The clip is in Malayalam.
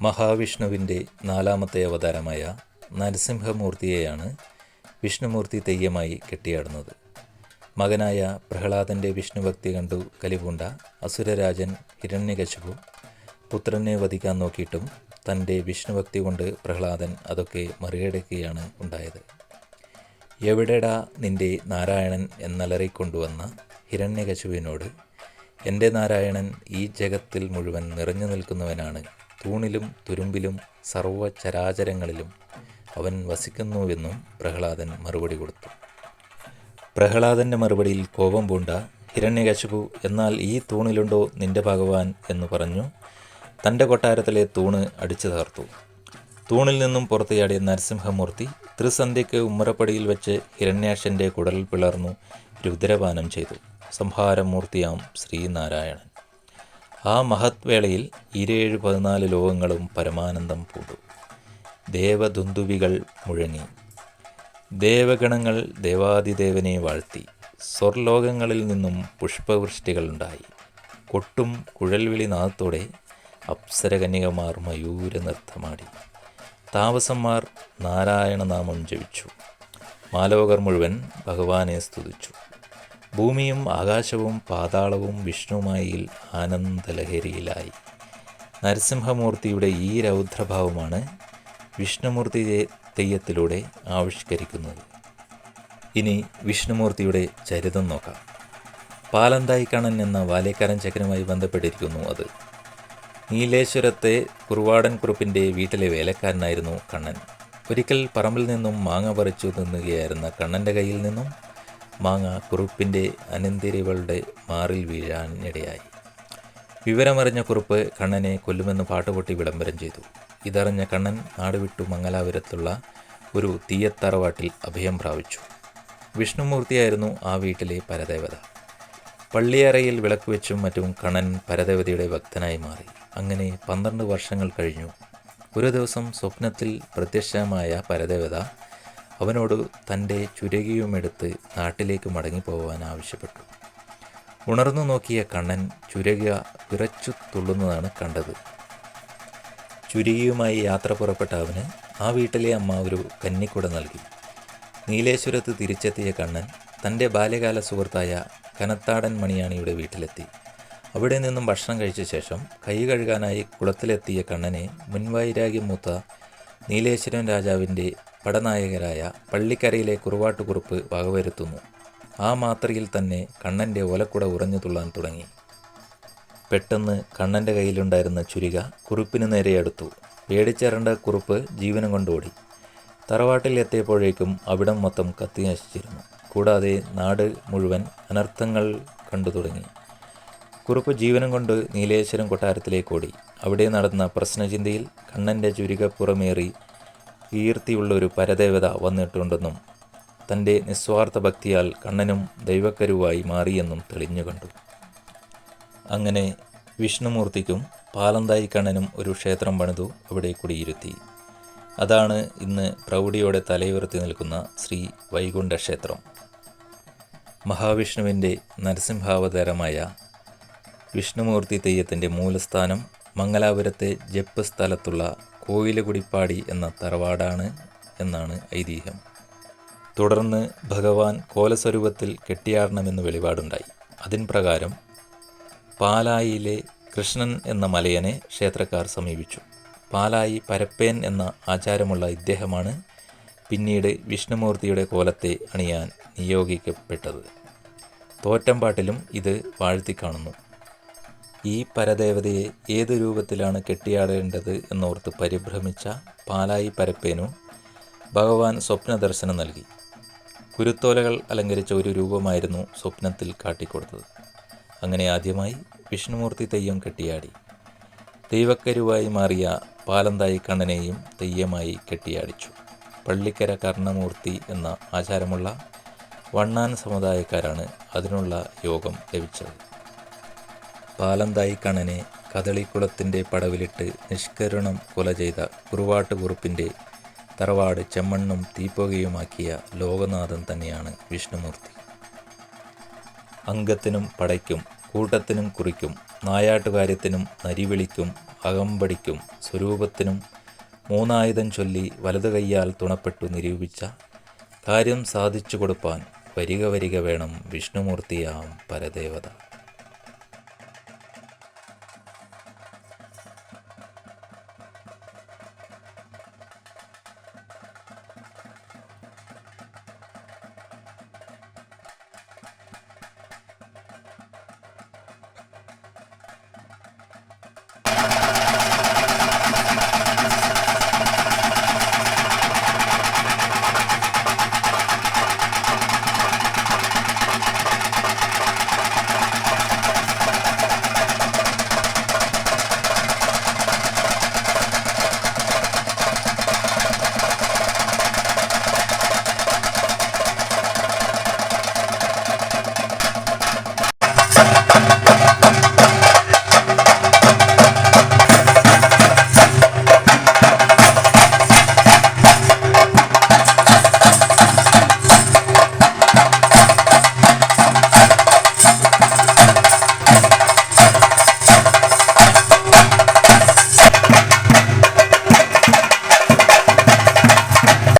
മഹാവിഷ്ണുവിന്റെ നാലാമത്തെ അവതാരമായ നരസിംഹമൂർത്തിയെയാണ് വിഷ്ണുമൂർത്തി തെയ്യമായി കെട്ടിയാടുന്നത്. മകനായ പ്രഹ്ലാദന്റെ വിഷ്ണുഭക്തി കണ്ടു കലിപൂണ്ട അസുരരാജൻ ഹിരണ്യകശിപു പുത്രനെ വധിക്കാൻ നോക്കിയിട്ടും തന്റെ വിഷ്ണുഭക്തി കൊണ്ട് പ്രഹ്ലാദൻ അതൊക്കെ മറികടക്കുകയാണ് ഉണ്ടായത്. എവിടെടാ നിന്റെ നാരായണൻ എന്നലറിക്കൊണ്ടുവന്ന ഹിരണ്യകശുവിനോട് എന്റെ നാരായണൻ ഈ ജഗത്തിൽ മുഴുവൻ നിറഞ്ഞു നിൽക്കുന്നവനാണ്. തൂണിലും തുരുമ്പിലും സർവചരാചരങ്ങളിലും അവൻ വസിക്കുന്നുവെന്നും പ്രഹ്ലാദൻ മറുപടി കൊടുത്തു. പ്രഹ്ലാദന്റെ മറുപടിയിൽ കോപം പൂണ്ട ഹിരണ്യകശിപു എന്നാൽ ഈ തൂണിലുണ്ടോ നിന്റെ ഭഗവാൻ? എന്ന് പറഞ്ഞു. തന്റെ കൊട്ടാരത്തിലെ തൂണ് അടിച്ചു തകർത്തു. തൂണിൽ നിന്നും പുറത്തുചാടിയ നരസിംഹമൂർത്തി ത്രിസന്ധ്യയ്ക്ക് ഉമ്മറപ്പടിയിൽ വെച്ച് ഹിരണ്യാക്ഷന്റെ കുടൽ പിളർന്നു രുദ്രപാനം ചെയ്തു. സംഹാരമൂർത്തിയാം ശ്രീനാരായണൻ. ആ മഹത്വേളയിൽ ഇരേഴ് പതിനാല് ലോകങ്ങളും പരമാനന്ദം പൂണ്ടു. ദേവദുന്ദുവികൾ മുഴങ്ങി. ദേവഗണങ്ങൾ ദേവാദിദേവനെ വാഴ്ത്തി. സ്വർലോകങ്ങളിൽ നിന്നും പുഷ്പവൃഷ്ടികളുണ്ടായി കൊട്ടും കുഴൽവിളി നാദത്തോടെ അപ്സരകന്യകമാർ മയൂര നൃത്തമാടി താപസന്മാർ നാരായണനാമം ജപിച്ചു. മാലോകർ മുഴുവൻ ഭഗവാനെ സ്തുതിച്ചു. ഭൂമിയും ആകാശവും പാതാളവും വിഷ്ണുമായിൽ ആനന്ദലഹരിയിലായി. നരസിംഹമൂർത്തിയുടെ ഈ രൗദ്രഭാവമാണ് വിഷ്ണുമൂർത്തി തെയ്യത്തിലൂടെ ആവിഷ്കരിക്കുന്നത്. ഇനി വിഷ്ണുമൂർത്തിയുടെ ചരിതം നോക്കാം. പാലന്തായി കണ്ണൻ എന്ന വാലേക്കാരൻ ചക്കനുമായി ബന്ധപ്പെട്ടിരിക്കുന്നു അത്. നീലേശ്വരത്തെ കുറുവാടൻ കുറുപ്പിന്റെ വീട്ടിലെ വേലക്കാരനായിരുന്നു കണ്ണൻ. ഒരിക്കൽ പറമ്പിൽ നിന്നും മാങ്ങ പറിച്ചു തിന്നുകയായിരുന്ന കണ്ണന്റെ കയ്യിൽ നിന്നും മാങ്ങ കുറുപ്പിന്റെ അനന്തിരികളുടെ മാറിൽ വീഴാനിടയായി വിവരമറിഞ്ഞ കുറുപ്പ് കണ്ണനെ കൊല്ലുമെന്ന് പാട്ടുപൊട്ടി വിളംബരം ചെയ്തു. ഇതറിഞ്ഞ കണ്ണൻ നാടുവിട്ടു മംഗലാപുരത്തുള്ള ഒരു തീയത്തറവാട്ടിൽ അഭയം പ്രാപിച്ചു. വിഷ്ണുമൂർത്തിയായിരുന്നു ആ വീട്ടിലെ പരദേവത. പള്ളിയറയിൽ വിളക്ക് വെച്ചും മറ്റും കണ്ണൻ പരദേവതയുടെ ഭക്തനായി മാറി. അങ്ങനെ പന്ത്രണ്ട് വർഷങ്ങൾ കഴിഞ്ഞു. ഒരു ദിവസം സ്വപ്നത്തിൽ പ്രത്യക്ഷമായ പരദേവത അവനോട് തന്റെ ചുരകിയുമെടുത്ത് നാട്ടിലേക്ക് മടങ്ങിപ്പോവാൻ ആവശ്യപ്പെട്ടു. ഉണർന്നു നോക്കിയ കണ്ണൻ ചുരക വിറച്ചു തുള്ളുന്നതാണ് കണ്ടത്. ചുരുകിയുമായി യാത്ര പുറപ്പെട്ട അവന് ആ വീട്ടിലെ അമ്മ ഒരു കന്നിക്കുട നൽകി. നീലേശ്വരത്ത് തിരിച്ചെത്തിയ കണ്ണൻ തന്റെ ബാല്യകാല സുഹൃത്തായ കനത്താടൻ മണിയാണിയുടെ വീട്ടിലെത്തി. അവിടെ നിന്നും ഭക്ഷണം കഴിച്ച ശേഷം കൈ കഴുകാനായി കുളത്തിലെത്തിയ കണ്ണനെ മുൻവൈരാഗ്യം മൂത്ത നീലേശ്വരൻ രാജാവിന്റെ പടനായകരായ പള്ളിക്കരയിലെ കുറുവാട്ടുകുറുപ്പ് വകവരുത്തുന്നു. ആ മാത്രയിൽ തന്നെ കണ്ണന്റെ ഓലക്കുട ഉറഞ്ഞു തുള്ളാൻ തുടങ്ങി. പെട്ടെന്ന് കണ്ണന്റെ കയ്യിലുണ്ടായിരുന്ന ചുരിക കുറുപ്പിന് നേരെ അടുത്തു. പേടിച്ചേറേണ്ട കുറുപ്പ് ജീവനം കൊണ്ടോടി തറവാട്ടിൽ എത്തിയപ്പോഴേക്കും അവിടം മൊത്തം കത്തി നശിച്ചിരുന്നു കൂടാതെ നാട് മുഴുവൻ അനർത്ഥങ്ങൾ കണ്ടു തുടങ്ങി. കുറുപ്പ് ജീവനം കൊണ്ട് നീലേശ്വരം കൊട്ടാരത്തിലേക്ക് ഓടി. അവിടെ നടന്ന പ്രശ്നചിന്തയിൽ കണ്ണന്റെ ചുരിക പുറമേറി കീർത്തിയുള്ള ഒരു പരദേവത വന്നിട്ടുണ്ടെന്നും തന്റെ നിസ്വാർത്ഥ ഭക്തിയാൽ കണ്ണനും ദൈവക്കരുവായി മാറിയെന്നും തെളിഞ്ഞു കണ്ടു. അങ്ങനെ വിഷ്ണുമൂർത്തിക്കും പാലന്തായി കണ്ണനും ഒരു ക്ഷേത്രം പണിതു അവിടെ കുടിയിരുത്തി. അതാണ് ഇന്ന് പ്രൗഢിയോടെ തലയുയർത്തി നിൽക്കുന്ന ശ്രീ വൈകുണ്ഠ ക്ഷേത്രം മഹാവിഷ്ണുവിന്റെ നരസിംഹാവതാരമായ വിഷ്ണുമൂർത്തി തെയ്യത്തിന്റെ മൂലസ്ഥാനം മംഗലാപുരത്തെ ജപ്പ് സ്ഥലത്തുള്ള കോയിലകുടിപ്പാടി എന്ന തറവാടാണ് എന്നാണ് ഐതിഹ്യം. തുടർന്ന് ഭഗവാൻ കോലസ്വരൂപത്തിൽ കെട്ടിയാടണമെന്ന് വെളിപാടുണ്ടായി. അതിൻ പ്രകാരം പാലായിലെ കൃഷ്ണൻ എന്ന മലയനെ ക്ഷേത്രക്കാർ സമീപിച്ചു. പാലായി പരപ്പേൻ എന്ന ആചാരമുള്ള ഇദ്ദേഹമാണ് പിന്നീട് വിഷ്ണുമൂർത്തിയുടെ കോലത്തെ അണിയാൻ നിയോഗിക്കപ്പെട്ടത്. തോറ്റമ്പാട്ടിലും ഇത് വാഴ്ത്തിക്കാണുന്നു ഈ പരദേവതയെ ഏതു രൂപത്തിലാണ് കെട്ടിയാടേണ്ടത് എന്നോർത്ത് പരിഭ്രമിച്ച പാലായി പരപ്പേനു ഭഗവാൻ സ്വപ്ന ദർശനം നൽകി. കുരുത്തോലകൾ അലങ്കരിച്ച ഒരു രൂപമായിരുന്നു സ്വപ്നത്തിൽ കാട്ടിക്കൊടുത്തത്. അങ്ങനെ ആദ്യമായി വിഷ്ണുമൂർത്തി തെയ്യം കെട്ടിയാടി. ദൈവക്കരുവായി മാറിയ പാലന്തായി കണ്ണനെയും തെയ്യമായി കെട്ടിയാടിച്ചു. പള്ളിക്കര കർണമൂർത്തി എന്ന ആചാരമുള്ള വണ്ണാൻ സമുദായക്കാരാണ് അതിനുള്ള യോഗം ലഭിച്ചത്. പാലന്തായി കണനെ കദളിക്കുളത്തിന്റെ പടവിലിട്ട് നിഷ്കരണം കൊല ചെയ്ത കുറുവാട്ട് കുറുപ്പിന്റെ തറവാട് ചെമ്മണ്ണും തീപ്പുകയുമാക്കിയ ലോകനാഥൻ തന്നെയാണ് വിഷ്ണുമൂർത്തി. അംഗത്തിനും പടയ്ക്കും കൂട്ടത്തിനും കുറിക്കും നായാട്ടുകാര്യത്തിനും നരിവിളിക്കും അകമ്പടിക്കും സ്വരൂപത്തിനും മൂന്നായുധം ചൊല്ലി വലതു കൈയാൽ തുണപ്പെട്ടു നിരൂപിച്ച കാര്യം സാധിച്ചു കൊടുപ്പാൻ വരിക വരിക വേണം വിഷ്ണുമൂർത്തിയാം പരദേവത.